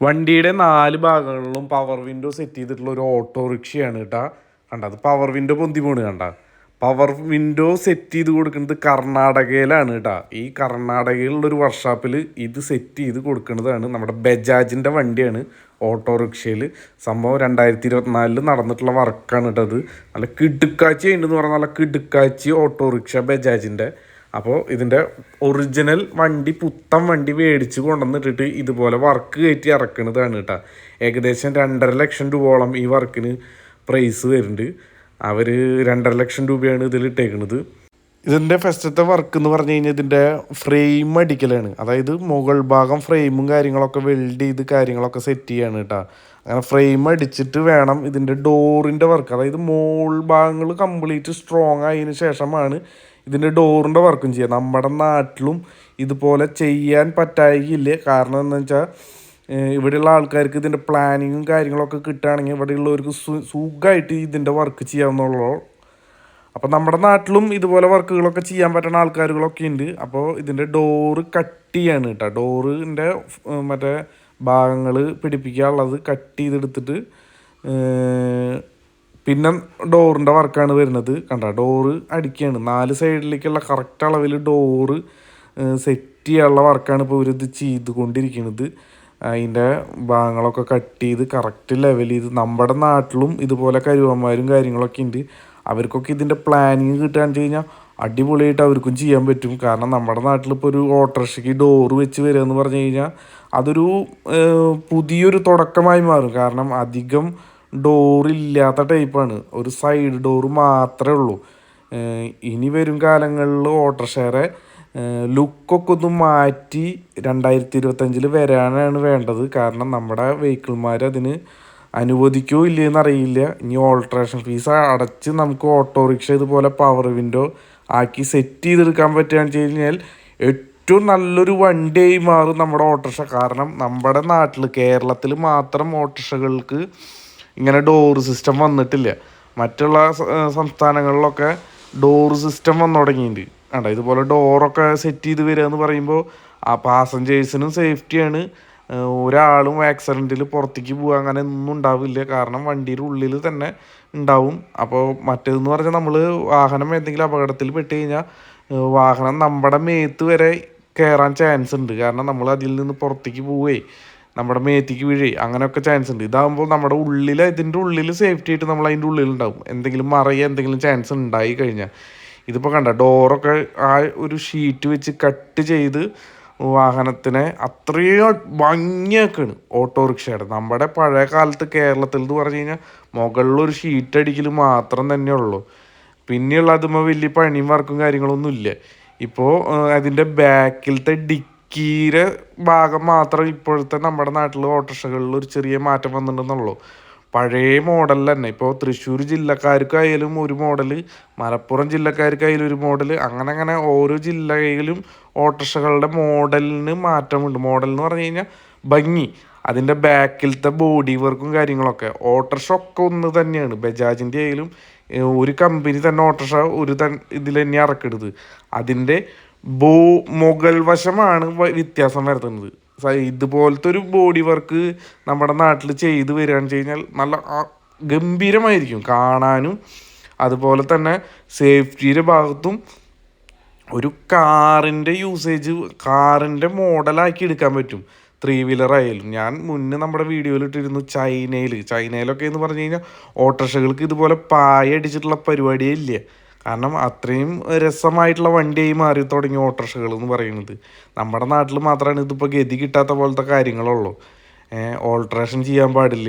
വണ്ടിയുടെ നാല് ഭാഗങ്ങളിലും പവർ വിൻഡോ സെറ്റ് ചെയ്തിട്ടുള്ള ഒരു ഓട്ടോറിക്ഷയാണ് കേട്ടാ. കണ്ട അത് പവർ വിൻഡോ പൊന്തി പോണ് കണ്ട. പവർ വിൻഡോ സെറ്റ് ചെയ്ത് കൊടുക്കുന്നത് കർണാടകയിലാണ് കേട്ടാ. ഈ കർണാടകയിലുള്ള ഒരു വർക്ക്ഷോപ്പിൽ ഇത് സെറ്റ് ചെയ്ത് കൊടുക്കുന്നതാണ് നമ്മുടെ ബജാജിന്റെ വണ്ടിയാണ് ഓട്ടോറിക്ഷയിൽ സംഭവം രണ്ടായിരത്തി ഇരുപത്തിനാലിൽ നടന്നിട്ടുള്ള വർക്കാണ് കേട്ടത് നല്ല കിടുക്കാച്ചി ഉണ്ടെന്ന് പറഞ്ഞാൽ നല്ല കിടുക്കാച്ചി ഓട്ടോറിക്ഷ ബജാജിന്റെ അപ്പോൾ ഇതിന്റെ ഒറിജിനൽ വണ്ടി പുത്തൻ വണ്ടി മേടിച്ച് കൊണ്ടുവന്നിട്ടിട്ട് ഇതുപോലെ വർക്ക് കയറ്റി ഇറക്കണതാണ് കേട്ടോ. ഏകദേശം രണ്ടര ലക്ഷം രൂപയോളം ഈ വർക്കിന് പ്രൈസ് വരുന്നുണ്ട്. അവർ രണ്ടര ലക്ഷം രൂപയാണ് ഇതിൽ ഇട്ടേക്കുന്നത് ഇതിന്റെ ഫസ്റ്റത്തെ വർക്ക് എന്ന് പറഞ്ഞു കഴിഞ്ഞാൽ ഇതിന്റെ ഫ്രെയിം അടിക്കലാണ്. അതായത് മുകൾ ഭാഗം ഫ്രെയിമും കാര്യങ്ങളൊക്കെ വെൽഡ് ചെയ്ത് കാര്യങ്ങളൊക്കെ സെറ്റ് ചെയ്യാണ് കേട്ടോ. അങ്ങനെ ഫ്രെയിം അടിച്ചിട്ട് വേണം ഇതിന്റെ ഡോറിന്റെ വർക്ക് അതായത് മോൾ ഭാഗങ്ങൾ കംപ്ലീറ്റ് സ്ട്രോങ് ആയതിനു ശേഷമാണ് ഇതിന്റെ ഡോറിന്റെ വർക്കും ചെയ്യുക നമ്മുടെ നാട്ടിലും ഇതുപോലെ ചെയ്യാൻ പറ്റായില്ല? കാരണം എന്താണെന്ന് വെച്ചാൽ ഇവിടെയുള്ള ആൾക്കാർക്ക് ഇതിന്റെ പ്ലാനിങ്ങും കാര്യങ്ങളൊക്കെ കിട്ടുകയാണെങ്കിൽ ഇവിടെയുള്ളവർക്ക് സു സുഖമായിട്ട് ഇതിന്റെ വർക്ക് ചെയ്യാവുന്നുള്ളൂ അപ്പോൾ നമ്മുടെ നാട്ടിലും ഇതുപോലെ വർക്കുകളൊക്കെ ചെയ്യാൻ പറ്റുന്ന ആൾക്കാരുകളൊക്കെ ഉണ്ട്. അപ്പോൾ ഇതിന്റെ ഡോറ് കട്ട് ചെയ്യാണ് കേട്ടോ. ഡോറിന്റെ മറ്റേ ഭാഗങ്ങൾ പിടിപ്പിക്കാനുള്ളത് കട്ട് ചെയ്തെടുത്തിട്ട് പിന്നെ ഡോറിന്റെ വർക്കാണ് വരുന്നത്. കണ്ട ഡോറ് അടിക്കുകയാണ് നാല് സൈഡിലേക്കുള്ള കറക്റ്റ് അളവിൽ ഡോറ് സെറ്റ് ചെയ്യാനുള്ള വർക്കാണ് ഇപ്പോൾ ഇവരിത് ചെയ്തുകൊണ്ടിരിക്കുന്നത് അതിന്റെ ഭാഗങ്ങളൊക്കെ കട്ട് ചെയ്ത് കറക്റ്റ് ലെവൽ ചെയ്ത് നമ്മുടെ നാട്ടിലും ഇതുപോലെ കരുവന്മാരും കാര്യങ്ങളൊക്കെ ഉണ്ട് അവർക്കൊക്കെ ഇതിന്റെ പ്ലാനിങ് കിട്ടുകയെന്ന് വെച്ച് കഴിഞ്ഞാൽ അടിപൊളിയായിട്ട് അവർക്കും ചെയ്യാൻ പറ്റും. കാരണം നമ്മുടെ നാട്ടിൽ നാട്ടിലിപ്പോൾ ഒരു ഓട്ടോറിക്ഷയ്ക്ക് ഡോറ് വെച്ച് വരിക എന്ന് പറഞ്ഞു കഴിഞ്ഞാൽ അതൊരു പുതിയൊരു തുടക്കമായി മാറും. കാരണം അധികം ഡോറില്ലാത്ത ടൈപ്പാണ്. ഒരു സൈഡ് ഡോറ് മാത്രമേ ഉള്ളൂ. ഇനി വരും കാലങ്ങളിൽ ഓട്ടോഷെയറെ ലുക്കൊക്കെ ഒന്ന് മാറ്റി രണ്ടായിരത്തി ഇരുപത്തഞ്ചിൽ വരാനാണ് വേണ്ടത്. കാരണം നമ്മുടെ വെഹിക്കിൾമാർ അതിന് അനുവദിക്കോ ഇല്ലയെന്ന് അറിയില്ല ഇനി ഓൾട്രേഷൻ ഫീസ് അടച്ച് നമുക്ക് ഓട്ടോറിക്ഷ ഇതുപോലെ പവർ വിൻഡോ ആക്കി സെറ്റ് ചെയ്തെടുക്കാൻ പറ്റുകയാണെന്ന് വെച്ച് കഴിഞ്ഞാൽ ഏറ്റവും നല്ലൊരു വണ്ടിയായി മാറും നമ്മുടെ ഓട്ടോറിക്ഷ. കാരണം നമ്മുടെ നാട്ടിൽ കേരളത്തിൽ മാത്രം ഓട്ടോറിക്ഷകൾക്ക് ഇങ്ങനെ ഡോർ സിസ്റ്റം വന്നിട്ടില്ല. മറ്റുള്ള സംസ്ഥാനങ്ങളിലൊക്കെ ഡോർ സിസ്റ്റം വന്നു തുടങ്ങിയിട്ടുണ്ട്. വേണ്ട ഇതുപോലെ ഡോറൊക്കെ സെറ്റ് ചെയ്ത് വരിക എന്ന് പറയുമ്പോൾ ആ പാസഞ്ചേഴ്സിനും സേഫ്റ്റിയാണ് ഒരാളും ആക്സിഡന്റിൽ പുറത്തേക്ക് പോകുക അങ്ങനെ ഒന്നും ഉണ്ടാവില്ല. കാരണം വണ്ടിയുടെ ഉള്ളിൽ തന്നെ ഉണ്ടാവും. അപ്പോൾ മറ്റേതെന്ന് പറഞ്ഞാൽ നമ്മൾ വാഹനം എന്തെങ്കിലും അപകടത്തിൽ പെട്ട് കഴിഞ്ഞാൽ വാഹനം നമ്മുടെ മേത്ത് വരെ കയറാൻ ചാൻസ് ഉണ്ട്. കാരണം നമ്മൾ അതിൽ നിന്ന് പുറത്തേക്ക് പോവേ. നമ്മുടെ മേത്തിക്ക് വീഴേ അങ്ങനെയൊക്കെ ചാൻസ് ഉണ്ട്. ഇതാകുമ്പോൾ നമ്മുടെ ഉള്ളിൽ ഇതിന്റെ ഉള്ളിൽ സേഫ്റ്റി ആയിട്ട് നമ്മൾ അതിന്റെ ഉള്ളിലുണ്ടാവും എന്തെങ്കിലും മറയുക എന്തെങ്കിലും ചാൻസ് ഉണ്ടായി കഴിഞ്ഞാൽ. ഇതിപ്പോൾ കണ്ട ഡോറൊക്കെ ആ ഒരു ഷീറ്റ് വെച്ച് കട്ട് ചെയ്ത് വാഹനത്തിനെ അത്രയും ഭംഗിയാക്കാണ് ഓട്ടോറിക്ഷയുടെ. നമ്മുടെ പഴയ കാലത്ത് കേരളത്തിൽ എന്ന് പറഞ്ഞു കഴിഞ്ഞാൽ മുകളിലൊരു ഷീറ്റ് അടിക്കൽ മാത്രം തന്നെ ഉള്ളൂ. പിന്നെയുള്ള അതുമ്പോൾ വലിയ പണിയും വർക്കും കാര്യങ്ങളൊന്നും ഇല്ല. ഇപ്പോൾ അതിന്റെ ബാക്കിലത്തെ ഡിക്കീരെ ഭാഗം മാത്രം ഇപ്പോഴത്തെ നമ്മുടെ നാട്ടിൽ ഓട്ടോറിക്ഷകളിൽ ഒരു ചെറിയ മാറ്റം വന്നിട്ടുണ്ടെന്നുള്ളൂ. പഴയ മോഡൽ തന്നെ. ഇപ്പോൾ തൃശ്ശൂർ ജില്ലക്കാർക്കായാലും ഒരു മോഡൽ മലപ്പുറം ജില്ലക്കാർക്കായാലും ഒരു മോഡൽ അങ്ങനെ അങ്ങനെ ഓരോ ജില്ലയിലും ഓട്ടോറിക്ഷകളുടെ മോഡലിന് മാറ്റമുണ്ട്. മോഡൽ എന്ന് പറഞ്ഞു കഴിഞ്ഞാൽ ഭംഗി അതിന്റെ ബാക്കിലത്തെ ബോഡി വർക്കും കാര്യങ്ങളൊക്കെ. ഓട്ടോറിക്ഷ ഒക്കെ ഒന്ന് തന്നെയാണ്. ബജാജിന്റെ ആയാലും ഒരു കമ്പനി തന്നെ ഓട്ടോറിക്ഷ ഒരു തൻ ഇതിൽ തന്നെ ഇറക്കരുത് അതിന്റെ ബോ മുകൾ വശമാണ് വ്യത്യാസം വരുത്തുന്നത്. ഇതുപോലത്തെ ഒരു ബോഡി വർക്ക് നമ്മുടെ നാട്ടിൽ ചെയ്ത് വരികയാണെന്ന് വെച്ച് കഴിഞ്ഞാൽ നല്ല ഗംഭീരമായിരിക്കും കാണാനും. അതുപോലെ തന്നെ സേഫ്റ്റിയുടെ ഭാഗത്തും ഒരു കാറിന്റെ യൂസേജ് കാറിന്റെ മോഡലാക്കി എടുക്കാൻ പറ്റും. ത്രീ വീലർ ആയാലും. ഞാൻ മുന്നേ നമ്മുടെ വീഡിയോയിൽ ഇട്ടിരുന്നു ചൈനയിൽ ചൈനയിലൊക്കെ എന്ന് പറഞ്ഞു കഴിഞ്ഞാൽ ഓട്ടോറിക്ഷകൾക്ക് ഇതുപോലെ പായ അടിച്ചിട്ടുള്ള പരിപാടിയേ ഇല്ല. കാരണം അത്രയും രസമായിട്ടുള്ള വണ്ടിയായി മാറി തുടങ്ങി ഓട്ടോറിക്ഷകൾ എന്ന് പറയുന്നത്. നമ്മുടെ നാട്ടിൽ മാത്രമാണ് ഇതിപ്പോൾ ഗതി കിട്ടാത്ത പോലത്തെ കാര്യങ്ങളുള്ളൂ. ഓൾട്രേഷൻ ചെയ്യാൻ പാടില്ല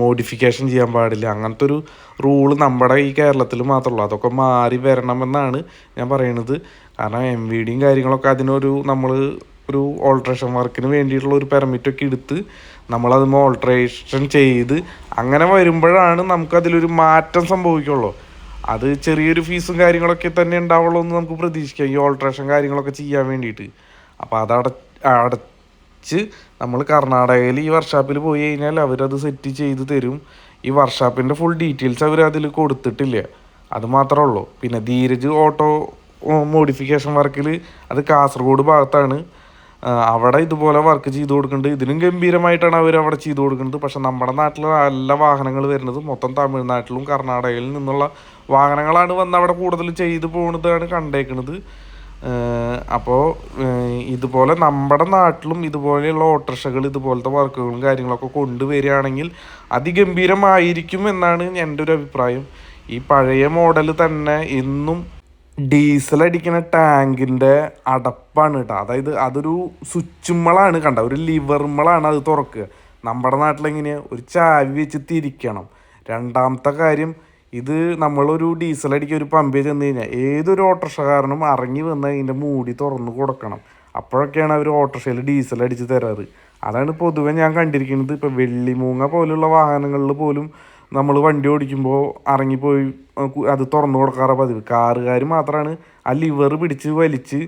മോഡിഫിക്കേഷൻ ചെയ്യാൻ പാടില്ല അങ്ങനത്തെ ഒരു റൂൾ നമ്മുടെ ഈ കേരളത്തിൽ മാത്രമേ അതൊക്കെ മാറി വരണമെന്നാണ് ഞാൻ പറയുന്നത് കാരണം എം വി ഡിയും കാര്യങ്ങളൊക്കെ അതിനൊരു നമ്മൾ ഒരു ഓൾട്രേഷൻ വർക്കിന് വേണ്ടിയിട്ടുള്ള ഒരു പെർമിറ്റൊക്കെ എടുത്ത് നമ്മളത് ഓൾട്രേഷൻ ചെയ്ത് അങ്ങനെ വരുമ്പോഴാണ് നമുക്കതിലൊരു മാറ്റം സംഭവിക്കുള്ളൂ. അത് ചെറിയൊരു ഫീസും കാര്യങ്ങളൊക്കെ തന്നെ ഉണ്ടാവുള്ളൂ എന്ന് നമുക്ക് പ്രതീക്ഷിക്കാം. ഈ ഓൾട്രേഷൻ കാര്യങ്ങളൊക്കെ ചെയ്യാൻ വേണ്ടിയിട്ട്. അപ്പോൾ അത് അട അടച്ച് നമ്മൾ കർണാടകയിൽ ഈ വർക്ക്ഷോപ്പിൽ പോയി കഴിഞ്ഞാൽ അവരത് സെറ്റ് ചെയ്ത് തരും. ഈ വർക്ക്ഷോപ്പിന്റെ ഫുൾ ഡീറ്റെയിൽസ് അവർ അതിൽ കൊടുത്തിട്ടില്ല. അത് മാത്രമേ ഉള്ളൂ. പിന്നെ ധീരജ് ഓട്ടോ മോഡിഫിക്കേഷൻ വർക്കിൽ അത് കാസർഗോഡ് ഭാഗത്താണ്. അവിടെ ഇതുപോലെ വർക്ക് ചെയ്ത് കൊടുക്കുന്നുണ്ട്. ഇതിനും ഗംഭീരമായിട്ടാണ് അവർ അവിടെ ചെയ്ത് കൊടുക്കുന്നത്. പക്ഷെ നമ്മുടെ നാട്ടിൽ നല്ല വാഹനങ്ങൾ വരുന്നത് മൊത്തം തമിഴ്നാട്ടിലും കർണാടകയിൽ നിന്നുള്ള വാഹനങ്ങളാണ് വന്ന് അവിടെ കൂടുതൽ ചെയ്തു പോകുന്നതാണ് കണ്ടേക്കുന്നത് അപ്പോൾ ഇതുപോലെ നമ്മുടെ നാട്ടിലും ഇതുപോലെയുള്ള ഓട്ടോറിക്ഷകൾ ഇതുപോലത്തെ വർക്കുകളും കാര്യങ്ങളൊക്കെ കൊണ്ടുവരികയാണെങ്കിൽ അതിഗംഭീരമായിരിക്കും എന്നാണ് എന്റെ ഒരു അഭിപ്രായം. ഈ പഴയ മോഡൽ തന്നെ എന്നും ഡീസൽ അടിക്കുന്ന ടാങ്കിന്റെ അടപ്പാണ് കേട്ടോ അതായത് അതൊരു സ്വിച്ചുമ്മളാണ് കണ്ട. ഒരു ലിവർമ്മളാണ് അത് തുറക്കുക. നമ്മുടെ നാട്ടിലെങ്ങനെയാണ് ഒരു ചാവി വെച്ച് തിരിക്കണം. രണ്ടാമത്തെ കാര്യം ഇത് നമ്മളൊരു ഡീസൽ അടിക്കുക ഒരു പമ്പിൽ ചെന്ന് കഴിഞ്ഞാൽ ഏതൊരു ഓട്ടോറിക്ഷക്കാരനും ഇറങ്ങി വന്ന് അതിന്റെ മൂടി തുറന്ന് കൊടുക്കണം. അപ്പോഴൊക്കെയാണ് അവർ ഓട്ടോറിക്ഷയിൽ ഡീസൽ അടിച്ച് തരാറ്. അതാണ് പൊതുവെ ഞാൻ കണ്ടിരിക്കുന്നത്. ഇപ്പോൾ വെള്ളിമൂങ്ങ പോലുള്ള വാഹനങ്ങളിൽ പോലും നമ്മൾ വണ്ടി ഓടിക്കുമ്പോൾ ഇറങ്ങിപ്പോയി അത് തുറന്നു കൊടുക്കാറ് പതിവ്. കാറുകാർ മാത്രമാണ് ആ ലിവർ പിടിച്ച് വലിച്ച്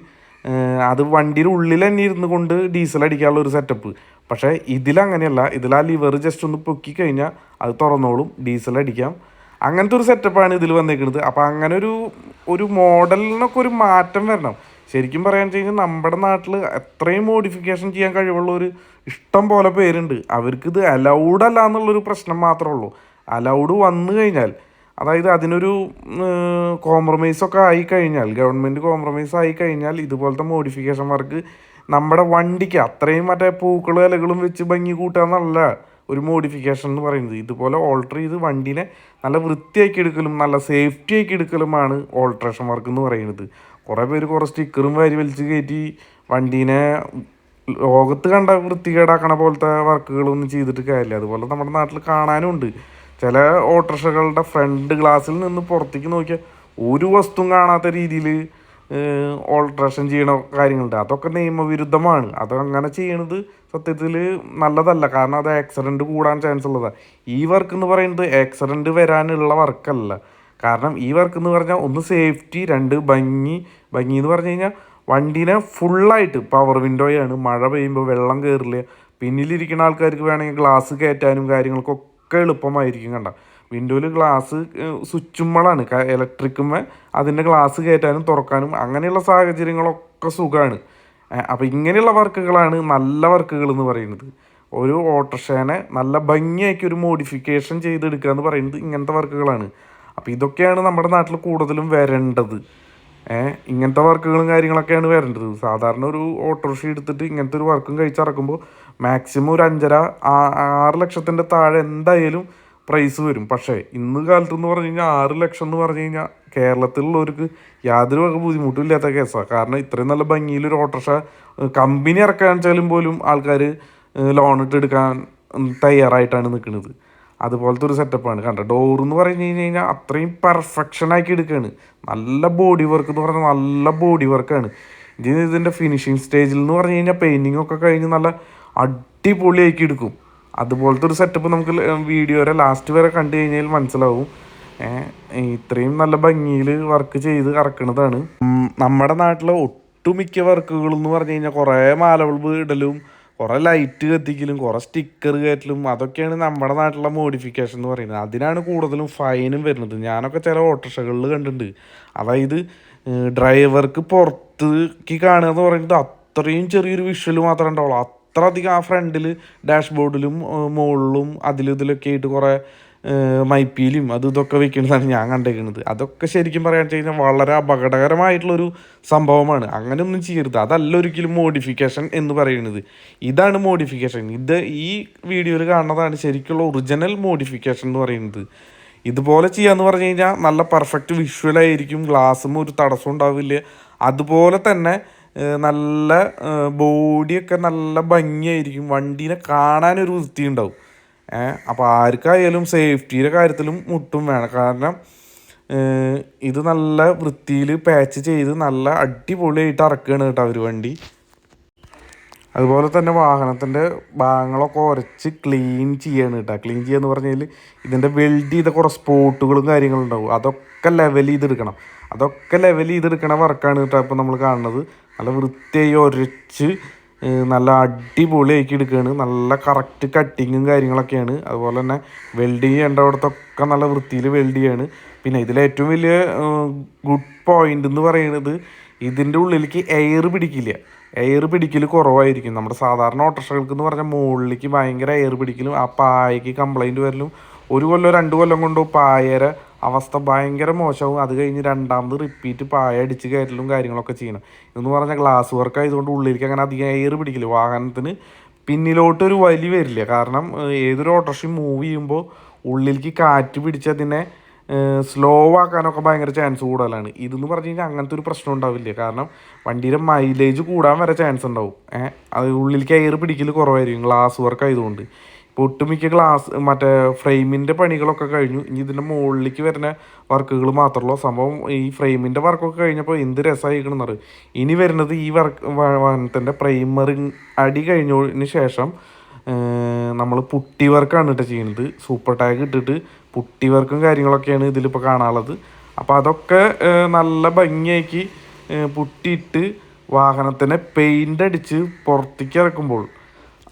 അത് വണ്ടിയുടെ ഉള്ളിൽ തന്നെ ഇരുന്ന് കൊണ്ട് ഡീസൽ അടിക്കാനുള്ള ഒരു സെറ്റപ്പ് പക്ഷേ ഇതിലങ്ങനെയല്ല. ഇതിൽ ആ ലിവർ ജസ്റ്റ് ഒന്ന് പൊക്കി കഴിഞ്ഞാൽ അത് തുറന്നോളും ഡീസൽ അടിക്കാം. അങ്ങനത്തെ ഒരു സെറ്റപ്പാണ് ഇതിൽ വന്നേക്കുന്നത് അപ്പോൾ അങ്ങനെ ഒരു ഒരു മോഡലിനൊക്കെ ഒരു മാറ്റം വരണം. ശരിക്കും പറയാൻ വെച്ച് കഴിഞ്ഞാൽ നമ്മുടെ നാട്ടിൽ എത്രയും മോഡിഫിക്കേഷൻ ചെയ്യാൻ കഴിവുള്ള ഒരു ഇഷ്ടം പോലെ പേരുണ്ട്. അവർക്കിത് അലൗഡ് അല്ല എന്നുള്ളൊരു പ്രശ്നം മാത്രമേ ഉള്ളൂ. അലൗഡ് വന്നു കഴിഞ്ഞാൽ അതായത് അതിനൊരു കോംപ്രമൈസ് ഒക്കെ ആയി കഴിഞ്ഞാൽ ഗവൺമെന്റ് കോംപ്രമൈസ് ആയി കഴിഞ്ഞാൽ ഇതുപോലത്തെ മോഡിഫിക്കേഷൻ വർക്ക് നമ്മുടെ വണ്ടിക്ക് അത്രയും മറ്റേ പൂക്കളും ഇലകളും വെച്ച് ഭംഗി കൂട്ടാന്നല്ല ഒരു മോഡിഫിക്കേഷൻ എന്ന് പറയുന്നത്. ഇതുപോലെ ഓൾട്ടർ ചെയ്ത് വണ്ടിനെ നല്ല വൃത്തിയാക്കി എടുക്കലും നല്ല സേഫ്റ്റി ആക്കി എടുക്കലുമാണ് ഓൾട്രേഷൻ വർക്ക് എന്ന് പറയുന്നത്. കുറേ പേര് കുറേ സ്റ്റിക്കറും വാരി വലിച്ച് കയറ്റി വണ്ടീനെ ലോകത്ത് കണ്ട വൃത്തികേടാക്കണ പോലത്തെ വർക്കുകളൊന്നും ചെയ്തിട്ട് കാര്യമില്ല. അതുപോലെ നമ്മുടെ നാട്ടിൽ കാണാനും ഉണ്ട് ചില ഓട്ടോറിക്ഷകളുടെ ഫ്രണ്ട് ഗ്ലാസ്സിൽ നിന്ന് പുറത്തേക്ക് നോക്കിയാൽ ഒരു വസ്തു കാണാത്ത രീതിയിൽ ഓൾട്രേഷൻ ചെയ്യണ കാര്യങ്ങളുണ്ട്. അതൊക്കെ നിയമവിരുദ്ധമാണ്. അത് അങ്ങനെ ചെയ്യണത് സത്യത്തിൽ നല്ലതല്ല. കാരണം അത് ആക്സിഡന്റ് കൂടാൻ ചാൻസ് ഉള്ളതാണ് ഈ വർക്ക് എന്ന് പറയുന്നത് ആക്സിഡന്റ് വരാനുള്ള വർക്കല്ല കാരണം ഈ വർക്ക് എന്ന് പറഞ്ഞാൽ ഒന്ന് സേഫ്റ്റി രണ്ട് ഭംഗി. ഭംഗി എന്ന് പറഞ്ഞു കഴിഞ്ഞാൽ വണ്ടീനെ ഫുള്ളായിട്ട് പവർ വിൻഡോയാണ് മഴ പെയ്യുമ്പോൾ വെള്ളം കയറില്ല പിന്നിലിരിക്കുന്ന ആൾക്കാർക്ക് വേണമെങ്കിൽ ഗ്ലാസ് കയറ്റാനും കാര്യങ്ങൾക്കൊക്കെ എളുപ്പമായിരിക്കും കണ്ട? വിൻഡോയിൽ ഗ്ലാസ് സ്വിച്ചുമ്മളാണ് ഇലക്ട്രിക്കുമ്മേ അതിന്റെ ഗ്ലാസ് കയറ്റാനും തുറക്കാനും അങ്ങനെയുള്ള സാഹചര്യങ്ങളൊക്കെ സുഖമാണ് അപ്പോൾ ഇങ്ങനെയുള്ള വർക്കുകളാണ് നല്ല വർക്കുകൾ എന്ന് പറയുന്നത്. ഒരു ഓട്ടോഷേനെ നല്ല ഭംഗിയാക്കി ഒരു മോഡിഫിക്കേഷൻ ചെയ്തെടുക്കുക എന്ന് പറയുന്നത് ഇങ്ങനത്തെ വർക്കുകളാണ്. അപ്പോൾ ഇതൊക്കെയാണ് നമ്മുടെ നാട്ടിൽ കൂടുതലും വരേണ്ടത്. ഇങ്ങനത്തെ വർക്കുകളും കാര്യങ്ങളൊക്കെയാണ് വരേണ്ടത്. സാധാരണ ഒരു ഓട്ടോറിക്ഷ എടുത്തിട്ട് ഇങ്ങനത്തെ ഒരു വർക്കും കഴിച്ചിറക്കുമ്പോൾ മാക്സിമം ഒരു അഞ്ചര ആറ് ലക്ഷത്തിന്റെ താഴെ എന്തായാലും പ്രൈസ് വരും. പക്ഷേ ഇന്ന് കാലത്ത് എന്ന് പറഞ്ഞു കഴിഞ്ഞാൽ ആറ് ലക്ഷം എന്ന് പറഞ്ഞു കഴിഞ്ഞാൽ കേരളത്തിലുള്ളവർക്ക് യാതൊരു വക ബുദ്ധിമുട്ടും ഇല്ലാത്ത കേസാണ് കാരണം ഇത്രയും നല്ല ഭംഗിയിൽ ഒരു ഓട്ടോറിക്ഷ കമ്പനി ഇറക്കാൻ വെച്ചാലും പോലും ആൾക്കാർ ലോൺ ഇട്ട് എടുക്കാൻ തയ്യാറായിട്ടാണ് നിൽക്കുന്നത്. അതുപോലത്തെ ഒരു സെറ്റപ്പാണ് കണ്ട? ഡോർ എന്ന് പറഞ്ഞു കഴിഞ്ഞ് കഴിഞ്ഞാൽ അത്രയും പെർഫെക്ഷൻ ആക്കി എടുക്കുകയാണ് നല്ല ബോഡി വർക്ക് എന്ന് പറഞ്ഞാൽ നല്ല ബോഡി വർക്കാണ് ഇതിന് ഇതിന്റെ ഫിനിഷിങ് സ്റ്റേജിൽ എന്ന് പറഞ്ഞു കഴിഞ്ഞാൽ പെയിന്റിങ് ഒക്കെ കഴിഞ്ഞ് നല്ല അടിപൊളിയാക്കി എടുക്കും. അതുപോലത്തെ ഒരു സെറ്റപ്പ് നമുക്ക് വീഡിയോ വരെ ലാസ്റ്റ് വരെ കണ്ടു കഴിഞ്ഞാൽ മനസ്സിലാവും. ഇത്രയും നല്ല ഭംഗിയിൽ വർക്ക് ചെയ്ത് കറക്കണതാണ്. നമ്മുടെ നാട്ടിലെ ഒട്ടുമിക്ക വർക്കുകൾ എന്ന് പറഞ്ഞു കഴിഞ്ഞാൽ കുറേ മാല ബൾബ് ഇടലും കുറേ ലൈറ്റ് കത്തിക്കലും കുറേ സ്റ്റിക്കർ കയറ്റലും അതൊക്കെയാണ് നമ്മുടെ നാട്ടിലെ മോഡിഫിക്കേഷൻ എന്ന് പറയുന്നത്. അതിനാണ് കൂടുതലും ഫൈനും വരുന്നത്. ഞാനൊക്കെ ചില ഓട്ടോറിക്ഷകളിൽ കണ്ടിട്ടുണ്ട്. അതായത് ഡ്രൈവർക്ക് പുറത്തേക്ക് കാണുക എന്ന് പറയുന്നത് അത്രയും ചെറിയൊരു വിഷ്വൽ മാത്രമേ ഉണ്ടാവുള്ളൂ. അത്ര അധികം ആ ഫ്രണ്ടിൽ ഡാഷ്ബോർഡിലും മുകളിലും അതിലും ഇതിലൊക്കെ ആയിട്ട് കുറേ മൈപ്പീലും അത് ഇതൊക്കെ വെക്കുന്നതാണ് ഞാൻ കണ്ടേക്കുന്നത് അതൊക്കെ ശരിക്കും പറയാൻ കഴിഞ്ഞാൽ വളരെ അപകടകരമായിട്ടുള്ളൊരു സംഭവമാണ്. അങ്ങനെ ഒന്നും ചെയ്യരുത്. അതല്ല ഒരിക്കലും മോഡിഫിക്കേഷൻ എന്ന് പറയുന്നത് ഇതാണ് മോഡിഫിക്കേഷൻ ഇത് ഈ വീഡിയോയിൽ കാണുന്നതാണ് ശരിക്കുള്ള ഒറിജിനൽ മോഡിഫിക്കേഷൻ എന്ന് പറയുന്നത്. ഇതുപോലെ ചെയ്യാന്ന് പറഞ്ഞു കഴിഞ്ഞാൽ നല്ല പെർഫെക്റ്റ് വിഷ്വലായിരിക്കും ഗ്ലാസ്സും ഒരു തടസ്സം ഉണ്ടാവില്ല. അതുപോലെ തന്നെ നല്ല ബോഡിയൊക്കെ നല്ല ഭംഗിയായിരിക്കും. വണ്ടീനെ കാണാനൊരു വൃത്തി ഉണ്ടാവും അപ്പോൾ ആർക്കായാലും സേഫ്റ്റിയുടെ കാര്യത്തിലും മുട്ടും വേണം. കാരണം ഇത് നല്ല വൃത്തിയിൽ പാച്ച് ചെയ്ത് നല്ല അടിപൊളിയായിട്ട് ഇറക്കുകയാണ് കേട്ടോ അവർ വണ്ടി. അതുപോലെ തന്നെ വാഹനത്തിന്റെ ഭാഗങ്ങളൊക്കെ ഉരച്ച് ക്ലീൻ ചെയ്യാണ് കേട്ടോ. ക്ലീൻ ചെയ്യുക എന്ന് പറഞ്ഞാൽ ഇതിന്റെ വെൽഡ് ചെയ്ത കുറേ സ്പോട്ടുകളും കാര്യങ്ങളും ഉണ്ടാവും. അതൊക്കെ ലെവൽ ചെയ്തെടുക്കണം. അതൊക്കെ ലെവൽ ചെയ്തെടുക്കണ വർക്കാണ് കേട്ടോ ഇപ്പോൾ നമ്മൾ കാണുന്നത്. നല്ല വൃത്തിയായി ഒരച്ച് നല്ല അടിപൊളിയാക്കി എടുക്കുകയാണ് നല്ല കറക്റ്റ് കട്ടിങ്ങും കാര്യങ്ങളൊക്കെയാണ്. അതുപോലെ തന്നെ വെൽഡ് ചെയ്യേണ്ടവിടത്തൊക്കെ നല്ല വൃത്തിയിൽ വെൽഡ് ചെയ്യാണ്. പിന്നെ ഇതിലേറ്റവും വലിയ ഗുഡ് പോയിന്റ് എന്ന് പറയുന്നത് ഇതിന്റെ ഉള്ളിലേക്ക് എയർ പിടിക്കില്ല. എയർ പിടിക്കൽ കുറവായിരിക്കും. നമ്മുടെ സാധാരണ ഓട്ടോറിക്ഷകൾക്ക് എന്ന് പറഞ്ഞാൽ മുകളിലേക്ക് ഭയങ്കര എയർ പിടിക്കലും ആ പായയ്ക്ക് കംപ്ലൈന്റ് വരലും ഒരു കൊല്ലം രണ്ട് കൊല്ലം കൊണ്ടോ പായയുടെ അവസ്ഥ ഭയങ്കര മോശമാവും. അത് കഴിഞ്ഞ് രണ്ടാമത് റിപ്പീറ്റ് പായ അടിച്ച് കയറ്റലും കാര്യങ്ങളൊക്കെ ചെയ്യണം. എന്ന് പറഞ്ഞാൽ ഗ്ലാസ് വർക്ക് ആയതുകൊണ്ട് ഉള്ളിലേക്ക് അങ്ങനെ അധികം എയർ പിടിക്കില്ല. വാഹനത്തിന് പിന്നിലോട്ടൊരു വലി വരില്ല. കാരണം ഏതൊരു ഓട്ടോറിക്ഷയും മൂവ് ചെയ്യുമ്പോൾ ഉള്ളിലേക്ക് കാറ്റ് പിടിച്ച് അതിനെ സ്ലോ ആക്കാനൊക്കെ ഭയങ്കര ചാൻസ് കൂടുതലാണ്. ഇതെന്ന് പറഞ്ഞു കഴിഞ്ഞാൽ അങ്ങനത്തെ ഒരു പ്രശ്നം ഉണ്ടാവില്ല. കാരണം വണ്ടിയുടെ മൈലേജ് കൂടാൻ വരെ ചാൻസ് ഉണ്ടാവും. ഏഹ് അത് ഉള്ളിലേക്ക് എയർ പിടിക്കൽ കുറവായിരിക്കും ഗ്ലാസ് വർക്ക് ആയതുകൊണ്ട്. ഇപ്പോൾ ഒട്ടുമിക്ക ഗ്ലാസ് മറ്റേ ഫ്രെയിമിന്റെ പണികളൊക്കെ കഴിഞ്ഞു. ഇനി ഇതിന്റെ മുകളിലേക്ക് വരുന്ന വർക്കുകൾ മാത്രമല്ലോ സംഭവം ഈ ഫ്രെയിമിന്റെ വർക്കൊക്കെ കഴിഞ്ഞപ്പോൾ എന്ത് രസമായിരിക്കണം ഇനി വരുന്നത് ഈ വർക്ക് വാഹനത്തിന്റെ പ്രൈമറിങ് അടി കഴിഞ്ഞതിന് ശേഷം നമ്മൾ പുട്ടി വർക്കാണ് കേട്ടോ ചെയ്യുന്നത് സൂപ്പർ ടാഗ് ഇട്ടിട്ട് പുട്ടി വർക്കും കാര്യങ്ങളൊക്കെയാണ് ഇതിലിപ്പോൾ കാണാനുള്ളത്. അപ്പോൾ അതൊക്കെ നല്ല ഭംഗിയാക്കി പുട്ടിയിട്ട് വാഹനത്തിനെ പെയിന്റ് അടിച്ച് പുറത്തേക്ക് ഇറക്കുമ്പോൾ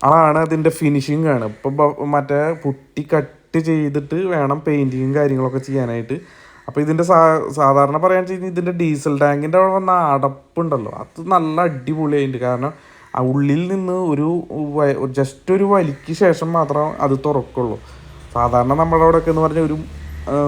അതാണ് അതിന്റെ ഫിനിഷിങ് ആണ്. ഇപ്പം മറ്റേ പുട്ടി കട്ട് ചെയ്തിട്ട് വേണം പെയിന്റിങ്ങും കാര്യങ്ങളൊക്കെ ചെയ്യാനായിട്ട്. അപ്പോൾ ഇതിന്റെ സാ സാധാരണ പറയാൻ വെച്ച് കഴിഞ്ഞാൽ ഇതിന്റെ ഡീസൽ ടാങ്കിന്റെ അവിടെ വന്ന അടപ്പുണ്ടല്ലോ. അത് നല്ല അടിപൊളിയായിട്ടുണ്ട് കാരണം ആ ഉള്ളിൽ നിന്ന് ഒരു ജസ്റ്റ് ഒരു വലിക്ക് ശേഷം മാത്രം അത് തുറക്കുള്ളൂ. സാധാരണ നമ്മുടെ അവിടെയൊക്കെ എന്ന് പറഞ്ഞാൽ ഒരു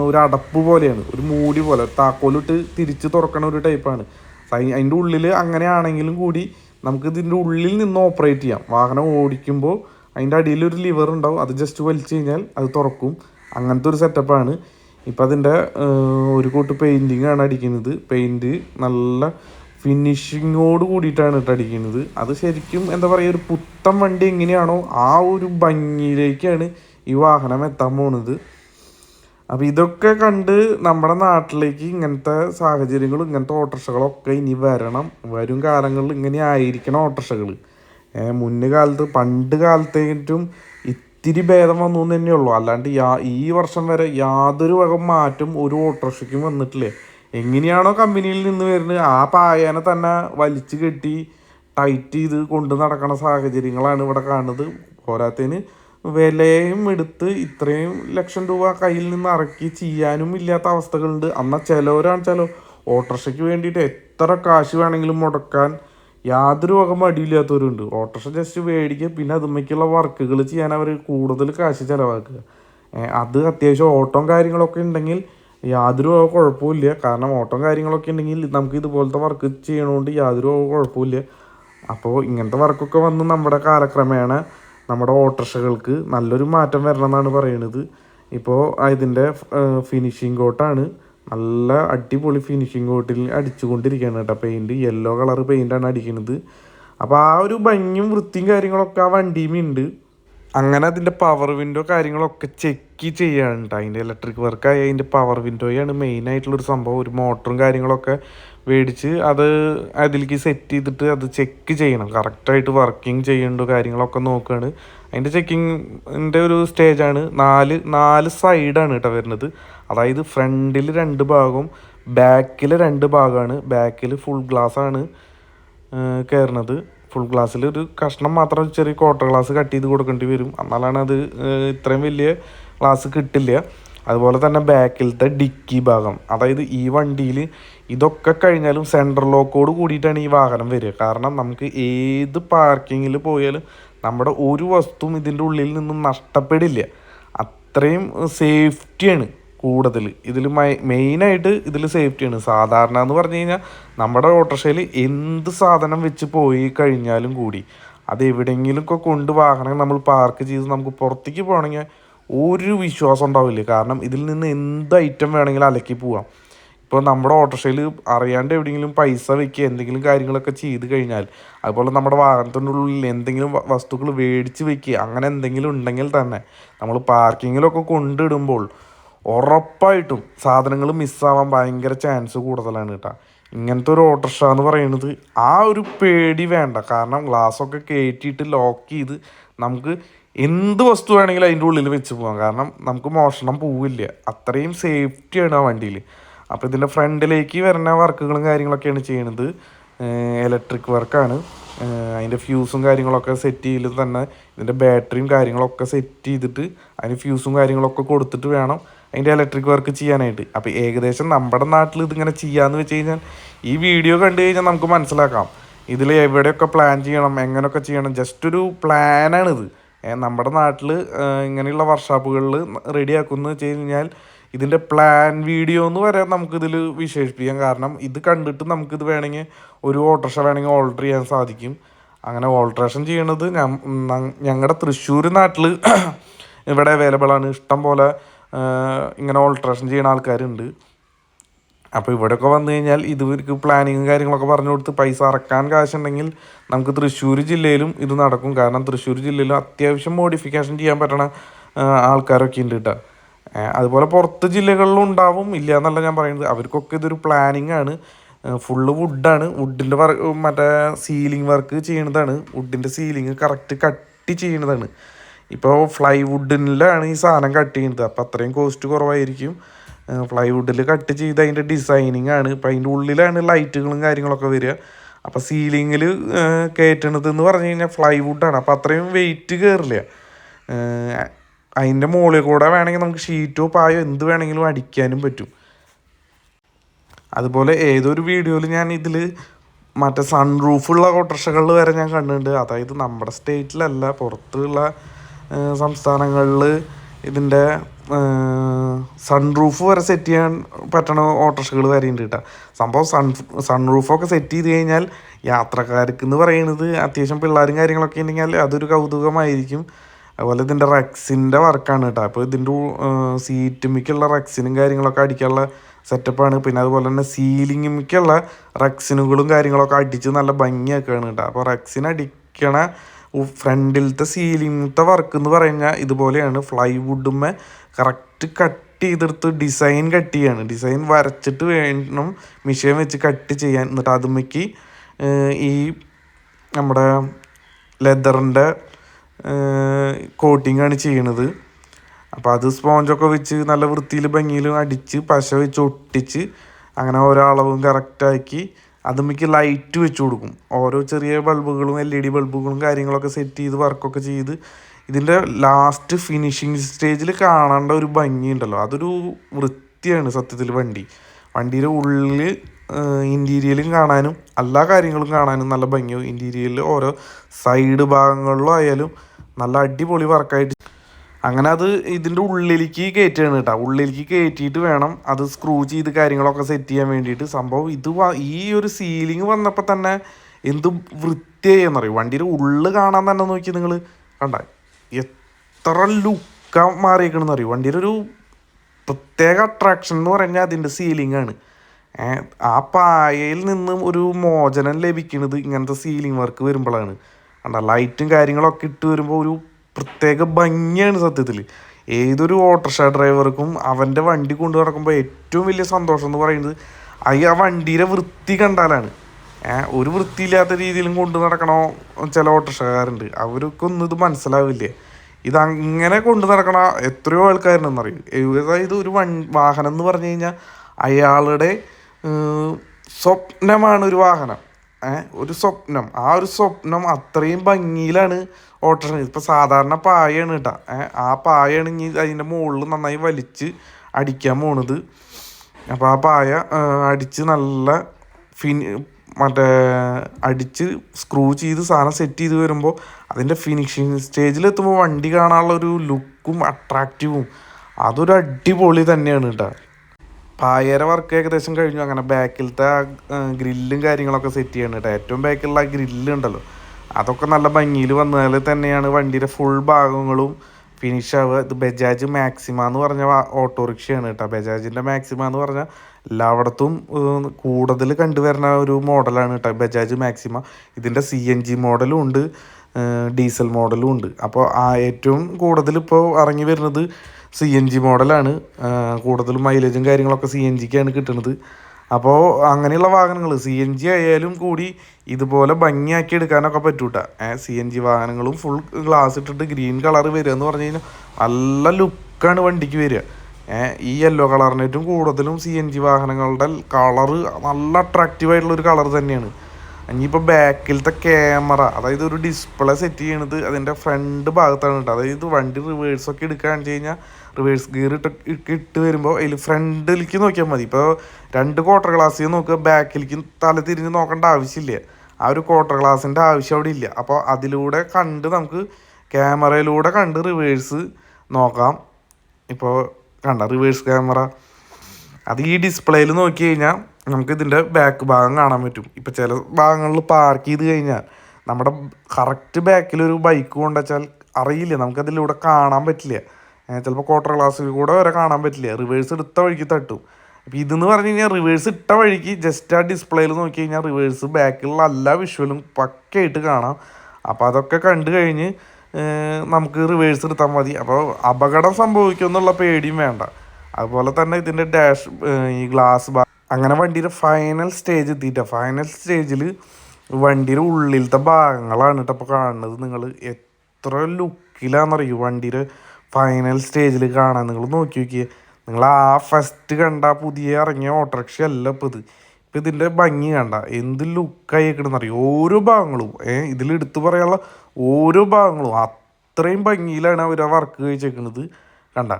ഒരു അടപ്പ് പോലെയാണ്. ഒരു മൂടി പോലെ. താക്കോലിട്ട് തിരിച്ച് തുറക്കണ ഒരു ടൈപ്പാണ് അതിന്റെ ഉള്ളിൽ അങ്ങനെയാണെങ്കിലും കൂടി നമുക്ക് ഇതിന്റെ ഉള്ളിൽ നിന്ന് ഓപ്പറേറ്റ് ചെയ്യാം. വാഹനം ഓടിക്കുമ്പോൾ അതിന്റെ അടിയിൽ ഒരു ലിവർ ഉണ്ടാവും. അത് ജസ്റ്റ് വലിച്ചു കഴിഞ്ഞാൽ അത് തുറക്കും. അങ്ങനത്തെ ഒരു സെറ്റപ്പാണ് ഇപ്പം അതിന്റെ ഒരു കൂട്ട് പെയിന്റിങ് ആണ് അടിക്കുന്നത്. പെയിന്റ് നല്ല ഫിനിഷിങ്ങോട് കൂടിയിട്ടാണ് കേട്ടോ അടിക്കുന്നത്. അത് ശരിക്കും എന്താ പറയുക ഒരു പുത്തൻ വണ്ടി എങ്ങനെയാണോ ആ ഒരു ഭംഗിയിലേക്കാണ് ഈ വാഹനം എത്താൻ പോണത്. അപ്പം ഇതൊക്കെ കണ്ട് നമ്മുടെ നാട്ടിലേക്ക് ഇങ്ങനത്തെ സാഹചര്യങ്ങളും ഇങ്ങനത്തെ ഓട്ടർഷകളൊക്കെ ഇനി വരണം. വരും കാലങ്ങളിൽ ഇങ്ങനെ ആയിരിക്കണം ഓട്ടോറിക്ഷകൾ മുന്നേ കാലത്ത് പണ്ട് കാലത്തേറ്റും ഇത്തിരി ഭേദം വന്നു എന്ന് തന്നെയുള്ളൂ അല്ലാണ്ട് യാ ഈ വർഷം വരെ യാതൊരു വക മാറ്റം ഒരു ഓട്ടോറിക്ഷയ്ക്കും വന്നിട്ടില്ലേ? എങ്ങനെയാണോ കമ്പനിയിൽ നിന്ന് വരുന്നത്. ആ പായനെ തന്നെ വലിച്ചു കെട്ടി ടൈറ്റ് ചെയ്ത് കൊണ്ടു നടക്കണ സാഹചര്യങ്ങളാണ് ഇവിടെ കാണുന്നത്. പോരാത്തതിന് വിലയും എടുത്ത് ഇത്രയും ലക്ഷം രൂപ കയ്യിൽ നിന്ന് ഇറക്കി ചെയ്യാനും ഇല്ലാത്ത അവസ്ഥകളുണ്ട്. എന്നാൽ ചിലവരാണ് ചില ഓട്ടോറിക്ഷയ്ക്ക് വേണ്ടിയിട്ട് എത്ര കാശ് വേണമെങ്കിലും മുടക്കാൻ യാതൊരു വക മടിയില്ലാത്തവരുണ്ട്. ഓട്ടോറിക്ഷ ജസ്റ്റ് മേടിക്കുക പിന്നെ അതുമ്മയ്ക്കുള്ള വർക്കുകൾ ചെയ്യാൻ അവർ കൂടുതൽ കാശ് ചിലവാക്കുക. അത് അത്യാവശ്യം ഓട്ടം കാര്യങ്ങളൊക്കെ ഉണ്ടെങ്കിൽ യാതൊരു വക കുഴപ്പമില്ല കാരണം ഓട്ടം കാര്യങ്ങളൊക്കെ ഉണ്ടെങ്കിൽ നമുക്ക് ഇതുപോലത്തെ വർക്ക് ചെയ്യണോണ്ട് യാതൊരു വക കുഴപ്പമില്ല അപ്പോൾ ഇങ്ങനത്തെ വർക്കൊക്കെ വന്ന് നമ്മുടെ കാലക്രമേണ നമ്മുടെ ഓട്ടർഷകൾക്ക് നല്ലൊരു മാറ്റം വരണം എന്നാണ് പറയുന്നത് ഇപ്പോൾ ഇതിന്റെ ഫിനിഷിംഗ് കോട്ടാണ് നല്ല അടിപൊളി ഫിനിഷിംഗ് കോട്ടിൽ അടിച്ചുകൊണ്ടിരിക്കുകയാണ് കേട്ടോ പെയിന്റ് യെല്ലോ കളർ പെയിന്റാണ് അടിക്കുന്നത് അപ്പോൾ ആ ഒരു ഭംഗിയും വൃത്തിയും കാര്യങ്ങളൊക്കെ ആ വണ്ടിയുമുണ്ട് അങ്ങനെ അതിന്റെ പവർ വിൻഡോ കാര്യങ്ങളൊക്കെ ചെക്ക് ചെയ്യാനുണ്ട് അതിന്റെ ഇലക്ട്രിക് വർക്കായി അതിന്റെ പവർ വിൻഡോയാണ് മെയിൻ ആയിട്ടുള്ളൊരു സംഭവം. ഒരു മോട്ടറും കാര്യങ്ങളൊക്കെ മേടിച്ച് അത് അതിലേക്ക് സെറ്റ് ചെയ്തിട്ട് അത് ചെക്ക് ചെയ്യണം. കറക്റ്റായിട്ട് വർക്കിംഗ് ചെയ്യുന്നുണ്ടോ കാര്യങ്ങളൊക്കെ നോക്കുകയാണ് അതിന്റെ ചെക്കിങ്ങിന്റെ ഒരു സ്റ്റേജാണ് നാല് നാല് സൈഡാണ് കേട്ടോ വരുന്നത്. അതായത് ഫ്രണ്ടിൽ രണ്ട് ഭാഗവും ബാക്കിൽ രണ്ട് ഭാഗമാണ്. ബാക്കിൽ ഫുൾ ഗ്ലാസ് ആണ് കയറുന്നത് ഫുൾ ഗ്ലാസ്സിൽ ഒരു കഷ്ണം മാത്രം ചെറിയ ക്വാർട്ടർ ഗ്ലാസ് കട്ട് ചെയ്ത് കൊടുക്കേണ്ടി വരും. എന്നാലാണ് അത് ഇത്രയും വലിയ ഗ്ലാസ് കിട്ടില്ല. അതുപോലെ തന്നെ ബാക്കിലത്തെ ഡിക്കി ഭാഗം. അതായത് ഈ വണ്ടിയിൽ ഇതൊക്കെ കഴിഞ്ഞാലും സെൻട്രൽ ലോക്കോട് കൂടിയിട്ടാണ് ഈ വാഹനം വരിക. കാരണം നമുക്ക് ഏത് പാർക്കിങ്ങിൽ പോയാലും നമ്മുടെ ഒരു വസ്തുവും ഇതിന്റെ ഉള്ളിൽ നിന്നും നഷ്ടപ്പെടില്ല. അത്രയും സേഫ്റ്റിയാണ് കൂടുതൽ. ഇതിൽ മെയിനായിട്ട് ഇതിൽ സേഫ്റ്റിയാണ് സാധാരണ എന്ന് പറഞ്ഞു കഴിഞ്ഞാൽ നമ്മുടെ ഓട്ടോറിക്ഷയിൽ എന്ത് സാധനം വെച്ച് പോയി കഴിഞ്ഞാലും കൂടി. അത് എവിടെയെങ്കിലും ഒക്കെ കൊണ്ട് വാഹനം നമ്മൾ പാർക്ക് ചെയ്ത് നമുക്ക് പുറത്തേക്ക് പോകണമെങ്കിൽ ഒരു വിശ്വാസം ഉണ്ടാവില്ല. കാരണം ഇതിൽ നിന്ന് എന്ത് ഐറ്റം വേണമെങ്കിലും അലക്കി പോവാം. ഇപ്പോൾ നമ്മുടെ ഓട്ടോറിക്ഷയിൽ അറിയാണ്ട് എവിടെയെങ്കിലും പൈസ വെക്കുക എന്തെങ്കിലും കാര്യങ്ങളൊക്കെ ചെയ്ത് കഴിഞ്ഞാൽ അതുപോലെ നമ്മുടെ വാഹനത്തിന്റെ ഉള്ളിൽ എന്തെങ്കിലും വസ്തുക്കൾ മേടിച്ച് വെക്കുക അങ്ങനെ എന്തെങ്കിലും ഉണ്ടെങ്കിൽ തന്നെ നമ്മൾ പാർക്കിങ്ങിലൊക്കെ കൊണ്ടിടുമ്പോൾ ഉറപ്പായിട്ടും സാധനങ്ങൾ മിസ്സാവാൻ ഭയങ്കര ചാൻസ് കൂടുതലാണ് കേട്ടോ. ഇങ്ങനത്തെ ഒരു ഓട്ടോറിക്ഷ എന്ന് പറയുന്നത് ആ ഒരു പേടി വേണ്ട. കാരണം ഗ്ലാസ്സൊക്കെ കയറ്റിയിട്ട് ലോക്ക് ചെയ്ത് നമുക്ക് എന്ത് വസ്തു വേണമെങ്കിലും അതിന്റെ ഉള്ളിൽ വെച്ച് പോകാം കാരണം നമുക്ക് മോഷണം പോവില്ല. അത്രയും സേഫ്റ്റിയാണ് ആ വണ്ടിയിൽ. അപ്പോൾ ഇതിന്റെ ഫ്രണ്ടിലേക്ക് വരുന്ന വർക്കുകളും കാര്യങ്ങളൊക്കെയാണ് ചെയ്യണത്. ഇലക്ട്രിക് വർക്കാണ് അതിന്റെ ഫ്യൂസും കാര്യങ്ങളൊക്കെ സെറ്റ് ചെയ്ത് തന്നെ ഇതിന്റെ ബാറ്ററിയും കാര്യങ്ങളൊക്കെ സെറ്റ് ചെയ്തിട്ട് അതിന് ഫ്യൂസും കാര്യങ്ങളൊക്കെ കൊടുത്തിട്ട് വേണം അതിന്റെ ഇലക്ട്രിക് വർക്ക് ചെയ്യാനായിട്ട്. അപ്പോൾ ഏകദേശം നമ്മുടെ നാട്ടിൽ ഇതിങ്ങനെ ചെയ്യാമെന്ന് വെച്ച് കഴിഞ്ഞാൽ ഈ വീഡിയോ കണ്ടു കഴിഞ്ഞാൽ നമുക്ക് മനസ്സിലാക്കാം. ഇതിൽ എവിടെയൊക്കെ പ്ലാൻ ചെയ്യണം എങ്ങനെയൊക്കെ ചെയ്യണം ജസ്റ്റ് ഒരു പ്ലാനാണിത് നമ്മുടെ നാട്ടിൽ ഇങ്ങനെയുള്ള വർക്ക്ഷോപ്പുകളിൽ റെഡിയാക്കുന്നു വെച്ച് കഴിഞ്ഞാൽ ഇതിന്റെ പ്ലാൻ വീഡിയോ എന്ന് വരെ നമുക്കിതിൽ വിശേഷിപ്പിക്കാം. കാരണം ഇത് കണ്ടിട്ട് നമുക്കിത് വേണമെങ്കിൽ ഒരു ഓട്ടോറിക്ഷ വേണമെങ്കിൽ ഓൾട്ടർ ചെയ്യാൻ സാധിക്കും. അങ്ങനെ ഓൾട്രേഷൻ ചെയ്യണത് ഞങ്ങളുടെ തൃശ്ശൂർ നാട്ടിൽ ഇവിടെ അവൈലബിൾ ആണ്. ഇഷ്ടം പോലെ ഇങ്ങനെ ഓൾട്രേഷൻ ചെയ്യുന്ന ആൾക്കാരുണ്ട്. അപ്പോൾ ഇവിടെയൊക്കെ വന്നു കഴിഞ്ഞാൽ ഇവർക്ക് പ്ലാനിങ്ങും കാര്യങ്ങളൊക്കെ പറഞ്ഞു കൊടുത്ത് പൈസ അറക്കാൻ കാശുണ്ടെങ്കിൽ നമുക്ക് തൃശ്ശൂർ ജില്ലയിലും ഇത് നടക്കും. കാരണം തൃശ്ശൂർ ജില്ലയിലും അത്യാവശ്യം മോഡിഫിക്കേഷൻ ചെയ്യാൻ പറ്റണ ആൾക്കാരൊക്കെ ഉണ്ട് കേട്ടോ അതുപോലെ പുറത്ത് ജില്ലകളിലും ഉണ്ടാവും. ഇല്ല എന്നല്ല ഞാൻ പറയുന്നത്. അവർക്കൊക്കെ ഇതൊരു പ്ലാനിങ് ആണ്. ഫുള്ള് വുഡാണ് വുഡിന്റെ വർക്ക് മറ്റേ സീലിംഗ് വർക്ക് ചെയ്യണതാണ്. വുഡിന്റെ സീലിംഗ് കറക്റ്റ് കട്ടി ചെയ്യണതാണ്. ഇപ്പോൾ ഫ്ലൈ വുഡിനിലാണ് ഈ സാധനം കട്ട് ചെയ്യുന്നത് അപ്പോൾ അത്രയും കോസ്റ്റ് കുറവായിരിക്കും. ഫ്ലൈ വുഡിൽ കട്ട് ചെയ്ത് അതിന്റെ ഡിസൈനിങ് ആണ്. ഇപ്പം അതിന്റെ ഉള്ളിലാണ് ലൈറ്റുകളും കാര്യങ്ങളൊക്കെ വരിക. അപ്പോൾ സീലിങ്ങിൽ കയറ്റണത് എന്ന് പറഞ്ഞു കഴിഞ്ഞാൽ ഫ്ലൈ വുഡാണ് അപ്പോൾ അത്രയും വെയിറ്റ് കയറില്ല അതിന്റെ മുകളിൽ കൂടെ വേണമെങ്കിൽ നമുക്ക് ഷീറ്റോ പായോ എന്ത് വേണമെങ്കിലും അടിക്കാനും പറ്റും. അതുപോലെ ഏതൊരു വീഡിയോയിൽ ഞാൻ ഇതിൽ മറ്റേ സൺറൂഫുള്ള ഓട്ടോറിക്ഷകളിൽ വരെ ഞാൻ കണ്ടിട്ടുണ്ട്. അതായത് നമ്മുടെ സ്റ്റേറ്റിലല്ല പുറത്തുള്ള സംസ്ഥാനങ്ങളിൽ ഇതിന്റെ സൺറൂഫ് വരെ സെറ്റ് ചെയ്യാൻ പറ്റണ ഓട്ടോറിക്ഷകൾ വരെ ഉണ്ട് കേട്ടോ. സംഭവം സൺ സൺറൂഫൊക്കെ സെറ്റ് ചെയ്ത് കഴിഞ്ഞാൽ യാത്രക്കാർക്ക് എന്ന് പറയുന്നത് അത്യാവശ്യം പിള്ളേരും കാര്യങ്ങളൊക്കെ ഉണ്ടെങ്കിൽ അതൊരു കൗതുകമായിരിക്കും. അതുപോലെ ഇതിന്റെ റെക്സിന്റെ വർക്കാണ് കേട്ടോ. അപ്പോൾ ഇതിന്റെ സീറ്റുമിക്കുള്ള റെക്സിനും കാര്യങ്ങളൊക്കെ അടിക്കാനുള്ള സെറ്റപ്പാണ് പിന്നെ അതുപോലെ തന്നെ സീലിംഗിലേക്കുള്ള റെക്സിനുകളും കാര്യങ്ങളൊക്കെ അടിച്ച് നല്ല ഭംഗിയാക്കുകയാണ് കേട്ടോ. അപ്പോൾ റെക്സിന് അടിക്കണ ഫ്രണ്ടിലത്തെ സീലിംഗത്തെ വർക്ക് എന്ന് പറഞ്ഞാൽ ഇതുപോലെയാണ്. ഫ്ലൈവുഡുമ്മേ കറക്റ്റ് കട്ട് ചെയ്തെടുത്ത് ഡിസൈൻ കട്ട് ചെയ്യാണ്. ഡിസൈൻ വരച്ചിട്ട് വേണം മിഷീൻ വെച്ച് കട്ട് ചെയ്യാൻ. എന്നിട്ട് അതുമ്മയ്ക്ക് ഈ നമ്മുടെ ലെതറിന്റെ കോട്ടിംഗ് ആണ് ചെയ്യണത്. അപ്പോൾ അത് സ്പോഞ്ചൊക്കെ വെച്ച് നല്ല വൃത്തിയിൽ ഭംഗിയിലും അടിച്ച് പശ വെച്ച് ഒട്ടിച്ച് അങ്ങനെ ഓരോ അളവും കറക്റ്റാക്കി അത് മിക്ക ലൈറ്റ് വെച്ച് കൊടുക്കും. ഓരോ ചെറിയ ബൾബുകളും എൽ ഇ ഡി ബൾബുകളും കാര്യങ്ങളൊക്കെ സെറ്റ് ചെയ്ത് വർക്കൊക്കെ ചെയ്ത് ഇതിന്റെ ലാസ്റ്റ് ഫിനിഷിങ് സ്റ്റേജിൽ കാണേണ്ട ഒരു ഭംഗിയുണ്ടല്ലോ അതൊരു വൃത്തിയാണ് സത്യത്തിൽ വണ്ടി. വണ്ടിയുടെ ഉള്ളിൽ ഇന്റീരിയലും കാണാനും എല്ലാ കാര്യങ്ങളും കാണാനും നല്ല ഭംഗിയാവും. ഇന്റീരിയലിൽ ഓരോ സൈഡ് ഭാഗങ്ങളിലും ആയാലും നല്ല അടിപൊളി വർക്കായിട്ട്. അങ്ങനെ അത് ഇതിന്റെ ഉള്ളിലേക്ക് കയറ്റുകയാണ് കേട്ടോ. ഉള്ളിലേക്ക് കയറ്റിയിട്ട് വേണം അത് സ്ക്രൂ ചെയ്ത് കാര്യങ്ങളൊക്കെ സെറ്റ് ചെയ്യാൻ വേണ്ടിയിട്ട്. സംഭവം ഇത് ഈ ഒരു സീലിംഗ് വന്നപ്പോൾ തന്നെ എന്ത് വൃത്തിയായെന്നറിയും വണ്ടിയുടെ ഉള്ളു കാണാൻ തന്നെ നോക്കി നിങ്ങൾ കണ്ട? എത്ര ലുക്ക മാറിയേക്കണെന്ന് അറിയും വണ്ടിയുടെ ഒരു പ്രത്യേക അട്രാക്ഷൻ എന്ന് പറഞ്ഞാൽ അതിന്റെ സീലിംഗ് ആണ്. ആ പായയിൽ നിന്നും ഒരു മോചനം ലഭിക്കുന്നത് ഇങ്ങനത്തെ സീലിംഗ് വർക്ക് വരുമ്പോഴാണ് കണ്ട ലൈറ്റും കാര്യങ്ങളൊക്കെ ഇട്ട് വരുമ്പോൾ ഒരു പ്രത്യേക ഭംഗിയാണ് സത്യത്തിൽ ഏതൊരു ഓട്ടോറിക്ഷ ഡ്രൈവർക്കും അവന്റെ വണ്ടി കൊണ്ടു നടക്കുമ്പോൾ ഏറ്റവും വലിയ സന്തോഷം എന്ന് പറയുന്നത് അയ്യ ആ വണ്ടിയുടെ വൃത്തി കണ്ടാലാണ്. ഒരു വൃത്തിയില്ലാത്ത രീതിയിലും കൊണ്ടു നടക്കണോ ചില ഓട്ടോറിക്ഷക്കാരുണ്ട് അവർക്കൊന്നും ഇത് മനസ്സിലാവില്ലേ. ഇത് അങ്ങനെ കൊണ്ടു നടക്കണ എത്രയോ ആൾക്കാരുണ്ടെന്നറിയും അതായത് ഒരു വാഹനം എന്ന് പറഞ്ഞു കഴിഞ്ഞാൽ അയാളുടെ സ്വപ്നമാണ് ഒരു വാഹനം. ഒരു സ്വപ്നം. ആ ഒരു സ്വപ്നം അത്രയും ഭംഗിയിലാണ് ഓട്ടോറിക്ഷ. ഇപ്പം സാധാരണ പായയാണ് കേട്ടോ. ആ പായയാണ് ഇനി അതിന്റെ മുകളിൽ നന്നായി വലിച്ച് അടിക്കാൻ പോണത്. അപ്പോൾ ആ പായ അടിച്ച് നല്ല ഫിനി മറ്റേ അടിച്ച് സ്ക്രൂ ചെയ്ത് സാധനം സെറ്റ് ചെയ്ത് വരുമ്പോൾ അതിന്റെ ഫിനിഷിങ് സ്റ്റേജിലെത്തുമ്പോൾ വണ്ടി കാണാനുള്ള ഒരു ലുക്കും അട്രാക്റ്റീവും അതൊരു അടിപൊളി തന്നെയാണ് കേട്ടോ. പായര വർക്ക് ഏകദേശം കഴിഞ്ഞു. അങ്ങനെ ബാക്കിലത്തെ ആ ഗ്രില്ലും കാര്യങ്ങളൊക്കെ സെറ്റ് ചെയ്യണം കേട്ടോ. ഏറ്റവും ബാക്കിലുള്ള ആ ഗ്രില്ല് ഉണ്ടല്ലോ. അതൊക്കെ നല്ല ഭംഗിയിൽ വന്നാൽ തന്നെയാണ് വണ്ടിയുടെ ഫുൾ ഭാഗങ്ങളും ഫിനിഷ് ആവുക. ഇത് ബജാജ് മാക്സിമ എന്ന് പറഞ്ഞ ഓട്ടോറിക്ഷയാണ് കേട്ടോ. ബജാജിന്റെ മാക്സിമ എന്ന് പറഞ്ഞാൽ എല്ലായിടത്തും കൂടുതൽ കണ്ടുവരുന്ന ഒരു മോഡലാണ് കേട്ടോ ബജാജ് മാക്സിമ. ഇതിന്റെ സി എൻ ജി മോഡലും ഉണ്ട് ഡീസൽ മോഡലും ഉണ്ട്. അപ്പോൾ ആ ഏറ്റവും കൂടുതൽ ഇപ്പോൾ ഇറങ്ങി വരുന്നത് സി എൻ ജി മോഡലാണ് കൂടുതലും മൈലേജും കാര്യങ്ങളൊക്കെ സി എൻ ജിക്കാണ് കിട്ടുന്നത് അപ്പോൾ അങ്ങനെയുള്ള വാഹനങ്ങൾ സി എൻ ജി ആയാലും കൂടി ഇതുപോലെ ഭംഗിയാക്കി എടുക്കാനൊക്കെ പറ്റൂട്ട. സി എൻ ജി വാഹനങ്ങളും ഫുൾ ഗ്ലാസ് ഇട്ടിട്ട് ഗ്രീൻ കളർ വരിക എന്ന് പറഞ്ഞു കഴിഞ്ഞാൽ നല്ല ലുക്കാണ് വണ്ടിക്ക് വരിക. ഈ യെല്ലോ കളറിനേറ്റവും കൂടുതലും സി എൻ ജി വാഹനങ്ങളുടെ കളറ് നല്ല അട്രാക്റ്റീവ് ആയിട്ടുള്ള ഒരു കളർ തന്നെയാണ്. ഇനിയിപ്പോൾ ബാക്കിലത്തെ ക്യാമറ അതായത് ഒരു ഡിസ്പ്ലേ സെറ്റ് ചെയ്യണത് അതിന്റെ ഫ്രണ്ട് ഭാഗത്താണ് കേട്ടോ. അതായത് വണ്ടി റിവേഴ്സൊക്കെ എടുക്കുകയാണെന്ന് വെച്ച് കഴിഞ്ഞാൽ റിവേഴ്സ് ഗിയർ ഇട്ട് ഇട്ട് വരുമ്പോൾ അതിൽ ഫ്രണ്ടിലേക്ക് നോക്കിയാൽ മതി. ഇപ്പോൾ രണ്ട് ക്വാർട്ടർ ഗ്ലാസ്സിൽ നോക്കുക ബാക്കിലേക്ക് തല തിരിഞ്ഞ് നോക്കേണ്ട ആവശ്യമില്ല. ആ ഒരു ക്വാർട്ടർ ഗ്ലാസിന്റെ ആവശ്യം അവിടെ ഇല്ല. അപ്പോൾ അതിലൂടെ കണ്ട് നമുക്ക് ക്യാമറയിലൂടെ കണ്ട് റിവേഴ്സ് നോക്കാം. ഇപ്പോൾ കണ്ട റിവേഴ്സ് ക്യാമറ അത് ഈ ഡിസ്പ്ലേയിൽ നോക്കി കഴിഞ്ഞാൽ നമുക്ക് ഇതിന്റെ ബാക്ക് ഭാഗം കാണാൻ പറ്റും. ഇപ്പം ചില ഭാഗങ്ങളിൽ പാർക്ക് ചെയ്ത് കഴിഞ്ഞാൽ നമ്മുടെ കറക്റ്റ് ബാക്കിലൊരു ബൈക്ക് കൊണ്ടുവച്ചാൽ അറിയില്ല. നമുക്കതിലൂടെ കാണാൻ പറ്റില്ല. ചിലപ്പോൾ ക്വാർട്ടർ ഗ്ലാസ്സിൽ കൂടെ വരെ കാണാൻ പറ്റില്ല. റിവേഴ്സ് എടുത്ത വഴിക്ക് തട്ടും. അപ്പോൾ ഇതെന്ന് പറഞ്ഞു കഴിഞ്ഞാൽ റിവേഴ്സ് ഇട്ട വഴിക്ക് ജസ്റ്റ് ആ ഡിസ്പ്ലേയിൽ നോക്കി കഴിഞ്ഞാൽ റിവേഴ്സ് ബാക്കിലുള്ള എല്ലാ വിഷ്വലും പക്കയായിട്ട് കാണാം. അപ്പോൾ അതൊക്കെ കണ്ടു കഴിഞ്ഞ് നമുക്ക് റിവേഴ്സ് എടുത്താൽ മതി. അപ്പോൾ അപകടം സംഭവിക്കുമെന്നുള്ള പേടിയും വേണ്ട. അതുപോലെ തന്നെ ഇതിന്റെ ഡാഷ് ഈ ഗ്ലാസ് അങ്ങനെ വണ്ടിയുടെ ഫൈനൽ സ്റ്റേജ് എത്തിയിട്ട. ഫൈനൽ സ്റ്റേജിൽ വണ്ടിയുടെ ഉള്ളിലത്തെ ഭാഗങ്ങളാണ് കേട്ടോ അപ്പോൾ കാണുന്നത്. നിങ്ങൾ എത്ര ലുക്കിലാണെന്നറിയൂ വണ്ടിയുടെ ഫൈനൽ സ്റ്റേജിൽ കാണാൻ? നിങ്ങൾ നോക്കി നോക്കിയേ. നിങ്ങൾ ആ ഫസ്റ്റ് കണ്ട പുതിയ ഇറങ്ങിയ ഓട്ടോറിക്ഷ അല്ല ഇപ്പോൾ ഇത്. ഇപ്പം ഇതിന്റെ ഭംഗി കണ്ട. എന്ത് ലുക്കായിക്കണെന്ന് അറിയോ ഓരോ ഭാഗങ്ങളും. ഏഹ് ഇതിൽ എടുത്തു പറയാനുള്ള ഓരോ ഭാഗങ്ങളും. അത്രയും ഭംഗിയിലാണ് അവർ ആ വർക്ക് കഴിച്ചേക്കുന്നത് കണ്ട.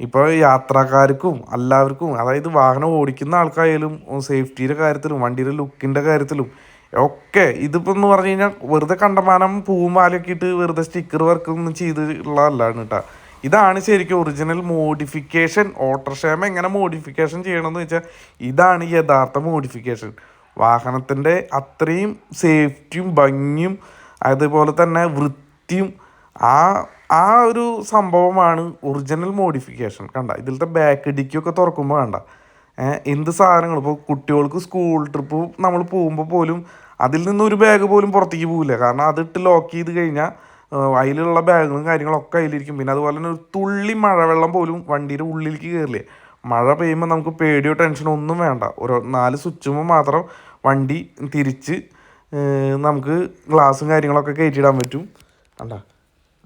ഇപ്പോൾ യാത്രക്കാർക്കും എല്ലാവർക്കും അതായത് വാഹനം ഓടിക്കുന്ന ആൾക്കായാലും സേഫ്റ്റിയുടെ കാര്യത്തിലും വണ്ടിയുടെ ലുക്കിന്റെ കാര്യത്തിലും ഒക്കെ ഇതിപ്പോൾ എന്ന് പറഞ്ഞു കഴിഞ്ഞാൽ വെറുതെ കണ്ടമാനം പൂവും മാലയൊക്കെ ഇട്ട് വെറുതെ സ്റ്റിക്കർ വർക്ക് ഒന്നും ചെയ്തിട്ടുള്ളതല്ലാണ് കേട്ടോ. ഇതാണ് ശരിക്കും ഒറിജിനൽ മോഡിഫിക്കേഷൻ ഓട്ടോക്ഷേമ എങ്ങനെ മോഡിഫിക്കേഷൻ ചെയ്യണമെന്ന് വെച്ചാൽ ഇതാണ് യഥാർത്ഥ മോഡിഫിക്കേഷൻ വാഹനത്തിന്റെ അത്രയും സേഫ്റ്റിയും ഭംഗിയും അതുപോലെ തന്നെ വൃത്തിയും ആ ആ ഒരു സംഭവമാണ് ഒറിജിനൽ മോഡിഫിക്കേഷൻ കണ്ട ഇതിലത്തെ ബാക്ക് ഡിക്കൊക്കെ തുറക്കുമ്പോൾ കണ്ട എന്ത് സാധനങ്ങൾ ഇപ്പോൾ കുട്ടികൾക്ക് സ്കൂൾ ട്രിപ്പ് നമ്മൾ പോകുമ്പോൾ പോലും അതിൽ നിന്ന് ഒരു ബാഗ് പോലും പുറത്തേക്ക് പോകില്ല കാരണം അതിട്ട് ലോക്ക് ചെയ്ത് കഴിഞ്ഞാൽ അതിലുള്ള ബാഗുകളും കാര്യങ്ങളൊക്കെ അതിലിരിക്കും പിന്നെ അതുപോലെ തന്നെ ഒരു തുള്ളി മഴവെള്ളം പോലും വണ്ടിയുടെ ഉള്ളിലേക്ക് കയറില്ലേ മഴ പെയ്യുമ്പോൾ നമുക്ക് പേടിയോ ടെൻഷനോ ഒന്നും വേണ്ട. ഒരു നാല് സ്വിച്ചുമ്പോൾ മാത്രം വണ്ടി തിരിച്ച് നമുക്ക് ഗ്ലാസും കാര്യങ്ങളൊക്കെ കയറ്റിയിടാൻ പറ്റും. കണ്ട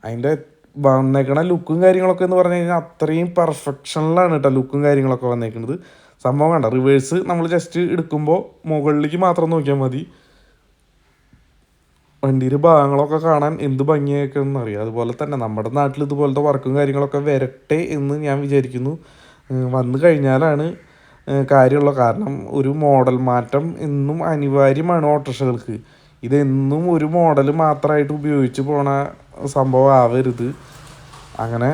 അതിന്റെ വന്നേക്കണ ലുക്കും കാര്യങ്ങളൊക്കെ എന്ന് പറഞ്ഞു കഴിഞ്ഞാൽ അത്രയും പെർഫെക്ഷനിലാണ് കേട്ടോ ലുക്കും കാര്യങ്ങളൊക്കെ വന്നേക്കുന്നത് സംഭവം വേണ്ട റിവേഴ്സ് നമ്മൾ ജസ്റ്റ് എടുക്കുമ്പോൾ മുകളിലേക്ക് മാത്രം നോക്കിയാൽ മതി. വണ്ടിയിൽ ഭാഗങ്ങളൊക്കെ കാണാൻ എന്ത് ഭംഗിയൊക്കെ അറിയാം. അതുപോലെ തന്നെ നമ്മുടെ നാട്ടിൽ ഇതുപോലത്തെ വർക്കും കാര്യങ്ങളൊക്കെ വരട്ടെ എന്ന് ഞാൻ വിചാരിക്കുന്നു. വന്നു കഴിഞ്ഞാലാണ് കാര്യമുള്ള. കാരണം ഒരു മോഡൽ മാറ്റം എന്നും അനിവാര്യമാണ് ഓട്ടോറിക്ഷകൾക്ക്. ഇതെന്നും ഒരു മോഡൽ മാത്രമായിട്ട് ഉപയോഗിച്ച് പോണ സംഭവം ആവരുത്. അങ്ങനെ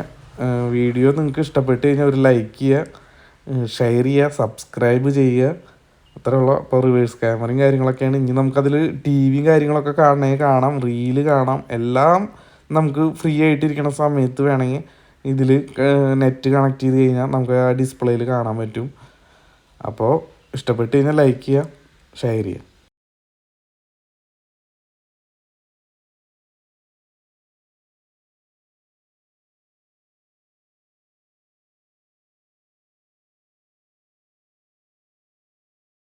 വീഡിയോ നിങ്ങൾക്ക് ഇഷ്ടപ്പെട്ട് കഴിഞ്ഞാൽ ഒരു ലൈക്ക് ചെയ്യുക ഷെയർ ചെയ്യുക സബ്സ്ക്രൈബ് ചെയ്യുക അത്രയുള്ള. ഇപ്പോൾ റിവേഴ്സ് ക്യാമറയും കാര്യങ്ങളൊക്കെയാണ്. ഇനി നമുക്കതിൽ ടി വിയും കാര്യങ്ങളൊക്കെ കാണണമെങ്കിൽ കാണാം റീൽ കാണാം. എല്ലാം നമുക്ക് ഫ്രീ ആയിട്ടിരിക്കുന്ന സമയത്ത് വേണമെങ്കിൽ ഇതിൽ നെറ്റ് കണക്ട് ചെയ്ത് കഴിഞ്ഞാൽ നമുക്ക് ആ ഡിസ്പ്ലേയിൽ കാണാൻ പറ്റും. അപ്പോൾ ഇഷ്ടപ്പെട്ട് കഴിഞ്ഞാൽ ലൈക്ക് ചെയ്യുക ഷെയർ ചെയ്യുക